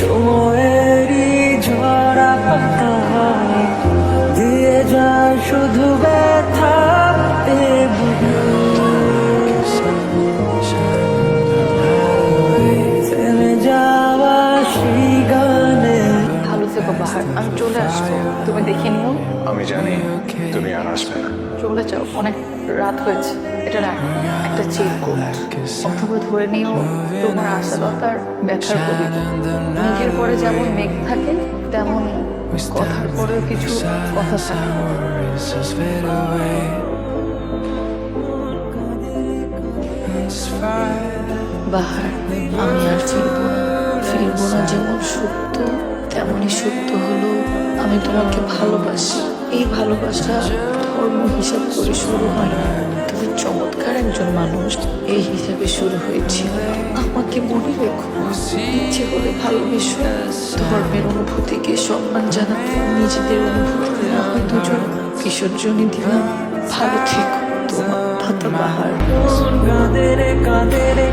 সময়েরই ঝরা পাতা দিয়ে যায় শুধু ব্যথা যাওয়া শ্রী গানে ভালো থেকো, বাহার। আমি চলে আসব। তুমি দেখে নিও। আমি জানি তুমি আর আসবে না। চলে যাও, অনেক রাত হয়েছে। এটা রাখ একটা চেক অথবা ধরে নিও, তোমার আশালতার ব্যথার কবিতা মেঘের পরে যেমন মেঘ থাকে, তেমন কথার পরেও কিছু কথা থাকে. বাহার আমি আর ফিরবো না। ফিরবো না যেমন সত্য, তেমনই সত্য হলো, আমি তোমাকে ভালোবাসি। এই ভালোবাসা ধর্ম হিসাব করে শুরু হয়। তুমি চমৎকার একজন মানুষ। এই হিসাবে শুরু হয়েছিল। আমাকে মনে রেখো, ইচ্ছে হলে ভালোবেসো। ধর্মের অনুভূতিকে সম্মান জানাতে নিজেদের অনুভূতি না হয় দুজন। বিসর্জনই দিলাম, ভালো থেকো, তোমার ভাতা বাহার। কাঁদে কাঁদে রে কাঁদে রে